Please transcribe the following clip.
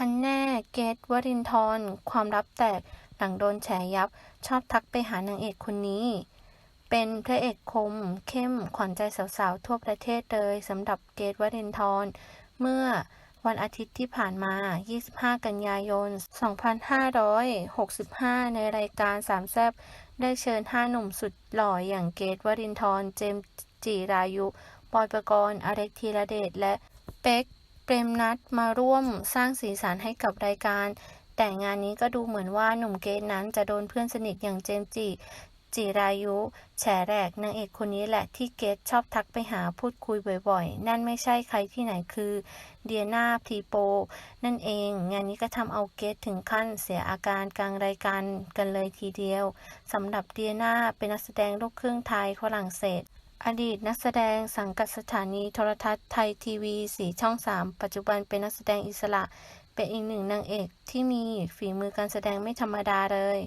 ฮันแน่ เกตวรินทร์ความลับแตก หลังโดนแฉยับ ชอบทักไปหานางเอกคนนี้ เป็นพระเอกคม เข้ม ขวัญใจสาวๆ ทั่วประเทศเลยสำหรับเกตวรินทร์เมื่อวันอาทิตย์ที่ผ่านมา 25 กันยายน 2565 ในรายการสามแซบได้เชิญ 5 หนุ่มสุดหล่ออย่างเกตวรินทร์เจมส์จิรายุบอยปกรณ์อเล็กธีระเดช และเป๊ก เปรมนัทมาร่วมสร้างสีสันให้กับรายการ แต่งานนี้ก็ดูเหมือนว่าหนุ่มเกตนั้นจะโดนเพื่อนสนิทอย่างเจมส์จิจิรายุ แฉแรกนางเอกคนนี้แหละที่เกตชอบทักไปหาพูดคุยบ่อยๆ นั่นไม่ใช่ใครที่ไหนคือ เดียนาพีโป นั่นเอง งานนี้ก็ทำเอาเกตถึงขั้นเสียอาการกลางรายการกันเลยทีเดียวสำหรับเดียนาเป็นนักแสดงลูกครึ่งไทยฝรั่งเศส อดีตนักแสดงสังกัดสถานีโทรทัศน์ไทยทีวีสีช่อง 3 ปัจจุบันเป็นนักแสดงอิสระ เป็นอีกหนึ่งนางเอกที่มีฝีมือการแสดงไม่ธรรมดาเลย